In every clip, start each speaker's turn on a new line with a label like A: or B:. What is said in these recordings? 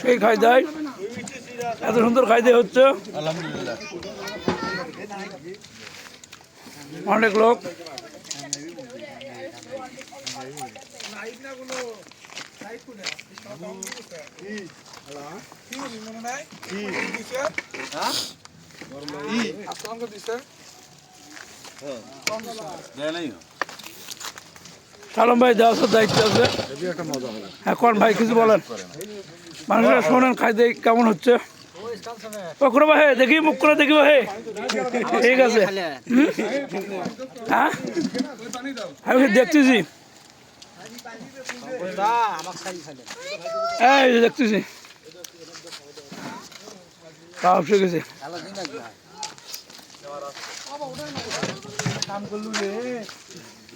A: সেই খাই দেয় এত সুন্দর খাই দেয় হচ্ছে। অনেক লোক। সালম ভাই দেওয়ার দায়িত্ব আছে। এখন ভাই কিছু বলেন। মানুষরা শোনেন, খাই দেয় কেমন হচ্ছে? ও করে ভাই দেখি, মুখ করে দেখি ভাই। ঠিক আছে। হ্যাঁ? আমি দেখতেছি। এই দেখতেছি। তাও ঠিক আছে আনন্দ ভাই
B: জি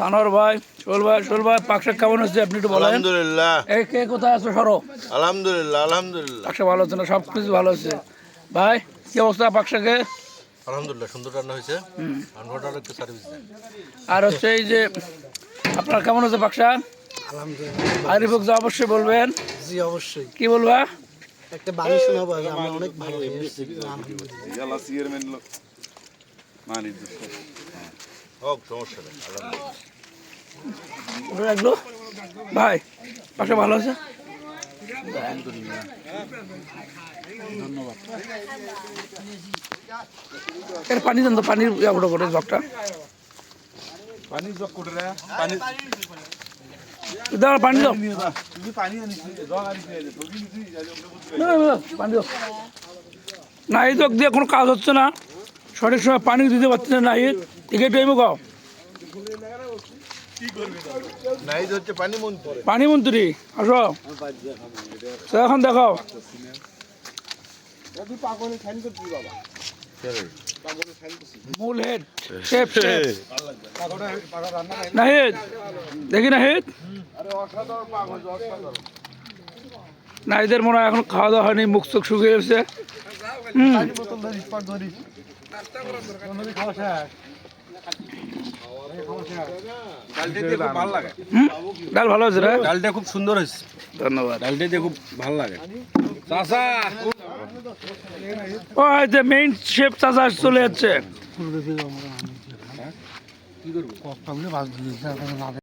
A: সানোর ভাই শোল ভাই শোল ভাই পাকশাক কেমন হচ্ছে? আপনি একটু বলেন।
C: আলহামদুলিল্লাহ।
A: এই কে কোথায় আছো? সরো।
C: আলহামদুলিল্লাহ আলহামদুলিল্লাহ।
A: পাকশাক ভালো হচ্ছে না? সব কিছু ভালো হচ্ছে ভাই কি অবস্থা পাকশাকে
C: আলহামদুলিল্লাহ সুন্দর রান্না হয়েছে। আনভাটার একটু সার্ভিস দেন।
A: আর হচ্ছে এই যে আপনার কেমন হচ্ছে পাকশা আরিফুক যা অবশ্যই বলবেন।
D: জি অবশ্যই।
A: কি বলবা?
D: একটা বাড়ি শোনাবো আমরা অনেক ভালো লেগেছে
C: হোক সমস্যা নেই
A: রাখল? ভাই পাশে ভালো আছে? ধন্যবাদ। এর পানি দেন তো পানির ওটা করে জগটা।
E: পানি জগ করে পানি
A: দাও পানি দাও।
E: পানি
A: না এই জগ দিয়ে কোনো কাজ হচ্ছে না। সঠিক সময় পানি দিতে পারছে না এই একে টাইমে গাও
C: নাই তো হচ্ছে পানি মন
A: মন্ত্রী আসো। এখন দেখাও মূল হেড শেফ শেফ। নাহিদ দেখি নাহিদ। নাহিদের মনে হয় এখন খাওয়া দাওয়া হয়নি মুখ চোখ শুকিয়ে গেছে। হুম
E: ডালটা দিয়ে খুব ভালো লাগে
A: হুম, ডাল ভালো আছে রে?
E: ডালটা খুব সুন্দর হয়েছে।
A: ধন্যবাদ।
E: ডালটা দিয়ে খুব ভালো লাগে। চাষা
A: ও যে মেইন শেপ চাচা চলে যাচ্ছে।